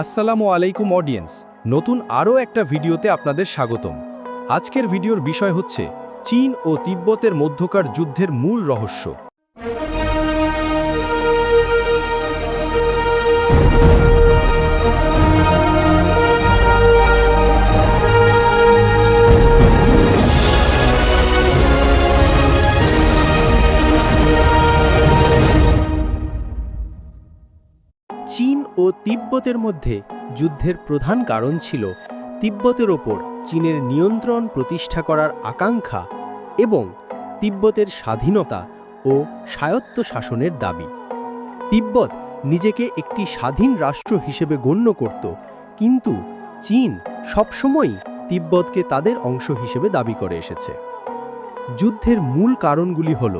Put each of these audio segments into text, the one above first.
আসসালামু আলাইকুম অডিয়েন্স, নতুন আরও একটা ভিডিওতে আপনাদের স্বাগতম। আজকের ভিডিওর বিষয় হচ্ছে চীন ও তিব্বতের মধ্যকার যুদ্ধের মূল রহস্য। ও তিব্বতের মধ্যে যুদ্ধের প্রধান কারণ ছিল তিব্বতের ওপর চীনের নিয়ন্ত্রণ প্রতিষ্ঠা করার আকাঙ্ক্ষা এবং তিব্বতের স্বাধীনতা ও স্বায়ত্ত শাসনের দাবি। তিব্বত নিজেকে একটি স্বাধীন রাষ্ট্র হিসেবে গণ্য করত, কিন্তু চীন সবসময়ই তিব্বতকে তাদের অংশ হিসেবে দাবি করে এসেছে। যুদ্ধের মূল কারণগুলি হল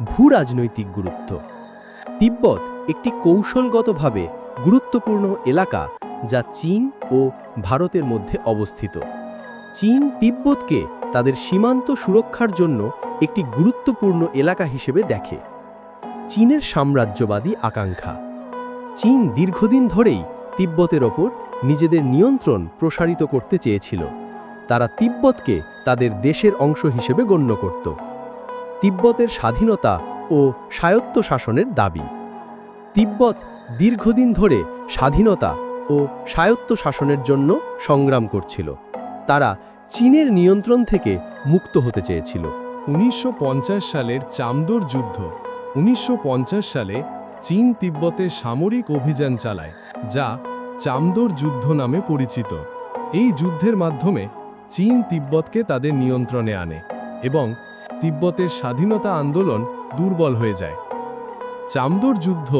ভূরাজনৈতিক গুরুত্ব। তিব্বত একটি কৌশলগতভাবে গুরুত্বপূর্ণ এলাকা যা চীন ও ভারতের মধ্যে অবস্থিত। চীন তিব্বতকে তাদের সীমান্ত সুরক্ষার জন্য একটি গুরুত্বপূর্ণ এলাকা হিসেবে দেখে। চীনের সাম্রাজ্যবাদী আকাঙ্ক্ষা। চীন দীর্ঘদিন ধরেই তিব্বতের ওপর নিজেদের নিয়ন্ত্রণ প্রসারিত করতে চেয়েছিল। তারা তিব্বতকে তাদের দেশের অংশ হিসেবে গণ্য করত। তিব্বতের স্বাধীনতা ও স্বায়ত্ত শাসনের দাবি। তিব্বত দীর্ঘদিন ধরে স্বাধীনতা ও স্বায়ত্ত শাসনের জন্য সংগ্রাম করছিল। তারা চীনের নিয়ন্ত্রণ থেকে মুক্ত হতে চেয়েছিল। উনিশশো পঞ্চাশ সালের চামদোর যুদ্ধ। উনিশশো পঞ্চাশ সালে চীন তিব্বতে সামরিক অভিযান চালায়, যা চামদোর যুদ্ধ নামে পরিচিত। এই যুদ্ধের মাধ্যমে চীন তিব্বতকে তাদের নিয়ন্ত্রণে আনে এবং তিব্বতের স্বাধীনতা আন্দোলন দুর্বল হয়ে যায়। চামদোর যুদ্ধ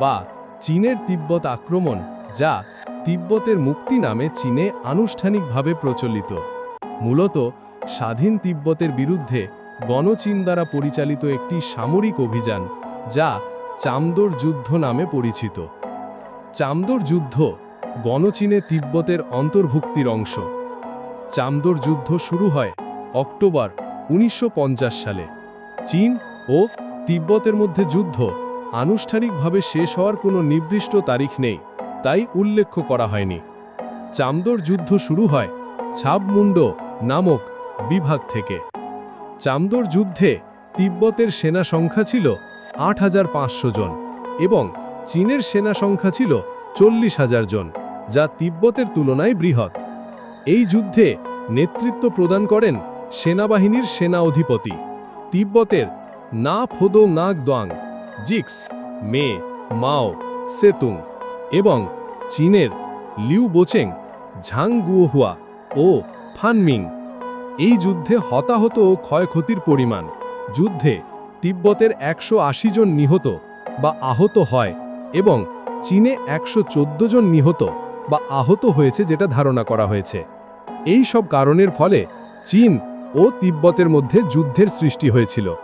বা চীনের তিব্বত আক্রমণ, যা তিব্বতের মুক্তি নামে চীনে আনুষ্ঠানিকভাবে প্রচলিত। মূলত স্বাধীন তিব্বতের বিরুদ্ধে গণচীন দ্বারা পরিচালিত একটি সামরিক অভিযান, যা চামদোর যুদ্ধ নামে পরিচিত। চামদোর যুদ্ধ গণচীনে তিব্বতের অন্তর্ভুক্তির অংশ। চামদোর যুদ্ধ শুরু হয় অক্টোবর উনিশশো পঞ্চাশ সালে। চীন ও তিব্বতের মধ্যে যুদ্ধ আনুষ্ঠানিকভাবে শেষ হওয়ার কোনো নির্দিষ্ট তারিখ নেই, তাই উল্লেখ করা হয়নি। চামদোর যুদ্ধ শুরু হয় ছাবমুন্ড নামক বিভাগ থেকে। চামদোর যুদ্ধে তিব্বতের সেনা সংখ্যা ছিল আট হাজার পাঁচশো জন এবং চীনের সেনা সংখ্যা ছিল চল্লিশ হাজার জন, যা তিব্বতের তুলনায় বৃহৎ। এই যুদ্ধে নেতৃত্ব প্রদান করেন সেনাবাহিনীর সেনা অধিপতি তিব্বতের না ফোদো নাগ দোয়াং জিক্স, মে, মাও, সেতুং এবং চীনের লিউ বোচেং ঝাং গুয়োহুয়া ও ফানমিং। এই যুদ্ধে হতাহত ও ক্ষয়ক্ষতির পরিমাণ। যুদ্ধে তিব্বতের একশো আশি জন নিহত বা আহত হয় এবং চীনে একশো চোদ্দ জন নিহত বা আহত হয়েছে যেটা ধারণা করা হয়েছে। এই সব কারণের ফলে চীন ও তিব্বতের মধ্যে যুদ্ধের সৃষ্টি হয়েছিল।